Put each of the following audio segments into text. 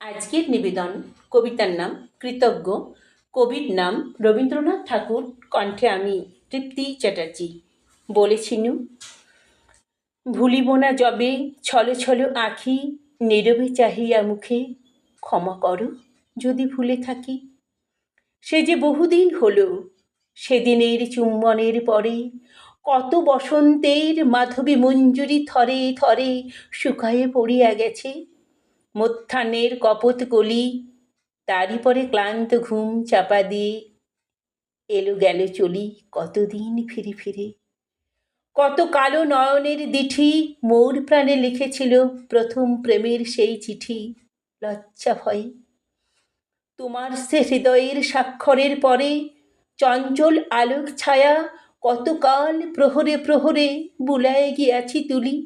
আজকের নিবেদন, কবিতার নাম কৃতজ্ঞ। কবির নাম রবীন্দ্রনাথ ঠাকুর, কণ্ঠে আমি তৃপ্তি চ্যাটার্জি। বলেছিনু ভুলিব না যবে ছলো ছলো আঁখি, নীরবে চাহিয়া মুখে ক্ষমা করো যদি ভুলে থাকি। সে যে বহুদিন হলো, সেদিনের চুম্বনের পরে, কত বসন্তের মাধবী মঞ্জুরি থরে থরে শুকায়ে পড়িয়া গেছে। মধ্যাহ্নের কপত কলি, তারই পরে ক্লান্ত ঘুম চাপা দিয়ে এলো গেল চলি কতদিন ফিরে ফিরে। কত কালো নয়নের দিঠি মোর প্রাণে লিখেছিল প্রথম প্রেমের সেই চিঠি, লজ্জা ভয়ে। তোমার সে হৃদয়ের স্বাক্ষরের পরে চঞ্চল আলোক ছায়া কতকাল প্রহরে প্রহরে বুলায় গিয়াছি তুলি।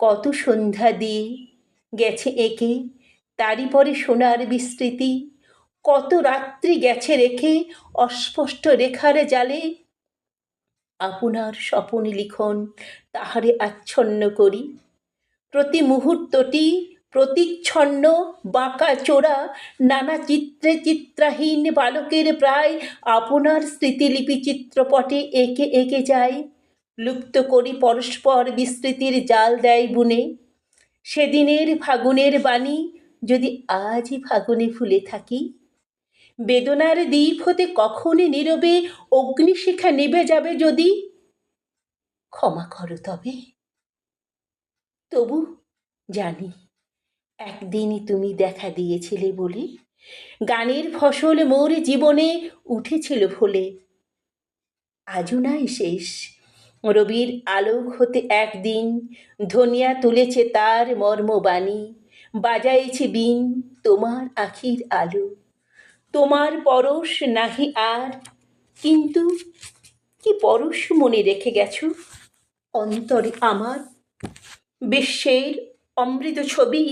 কত সন্ধ্যা দিয়ে গেছে একে। তারই পরে সোনার বিস্তৃতি। কত রাত্রি গেছে রেখে অস্পষ্ট রেখার জালে। আপনার স্বপন লিখন তাহারে আচ্ছন্ন করি। প্রতি মুহূর্তটি প্রতিচ্ছন্ন, বাঁকা চোরা, নানা চিত্রে চিত্রাহীন বালকের প্রায় আপনার স্মৃতিলিপি চিত্রপটে এঁকে এঁকে যায়। লুপ্ত করি পরস্পর বিস্তৃতির জাল দেয় বুনে। সেদিনের ফাগুনের বাণী যদি আজই ফাগুনে ফুলে থাকি? বেদনার দ্বীপ হতে কখনই নীরবে অগ্নিশিখা নিভে যাবে যদি? ক্ষমা করো তবে। তবু জানি একদিনই তুমি দেখা দিয়েছিলে বলে, গানের ফসল মোর জীবনে উঠেছিল ফলে আজও নাই শেষ রবির আলোক হতে একদিন ধনিয়া তুলেছে তার মর্মবাণী, বাজাইছে বিন তোমার আখির আলো। তোমার পরশ নাহি আর, কিন্তু কি পরশ মনে রেখে গেছো? অন্তরে আমার বিশ্বের অমৃত ছবি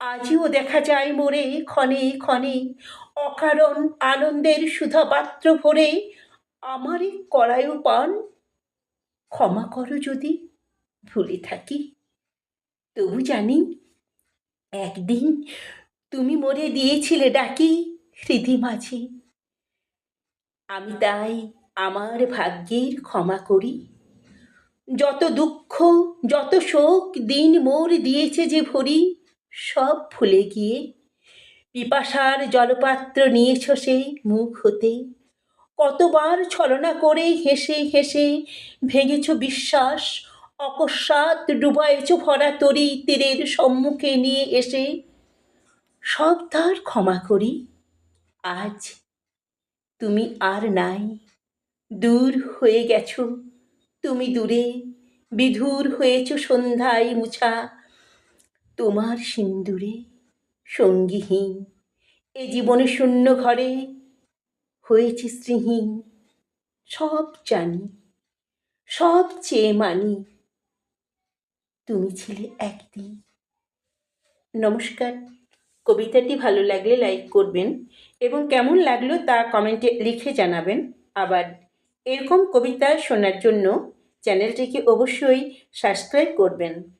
আজও দেখা যায় মোরে ক্ষণে ক্ষণে, অকারণ আনন্দের সুধা পাত্র ভরে আমারই করায়ও পান ক্ষমা করো যদি, ভুলে থাকি। তবু জানি, একদিন তুমি মরে দিয়েছিলে ডাকি হৃদি মাঝি। আমি তাই আমার ভাগ্যের ক্ষমা করি। যত দুঃখ, যত শোক দিন মোর দিয়েছে যে ভরি, সব ভুলে গিয়ে, পিপাসার জলপাত্র নিয়েছ সে মুখ হতে। কতবার ছলনা করে হেসে হেসে ভেঙেছ বিশ্বাস, অকস্মাৎ ডুবাইছ ভরা তরি তীরের সম্মুখে নিয়ে এসে। সব তার ক্ষমা করি। আজ তুমি আর নাই। দূর হয়ে গেছ। তুমি দূরে। বিধুর হয়েছ সন্ধ্যায় মুছা। তোমার সিন্দুরে সঙ্গীহীন। এ জীবনে শূন্য ঘরে হয়েছে শ্রীহীন সব জানি, সব চেয়ে মানি। তুমি ছিলে একদিন। নমস্কার। কবিতাটি ভালো লাগলে লাইক করবেন এবং কেমন লাগল তা কমেন্টে লিখে জানাবেন। আবার এরকম কবিতা শোনার জন্য চ্যানেলটিকে অবশ্যই সাবস্ক্রাইব করবেন।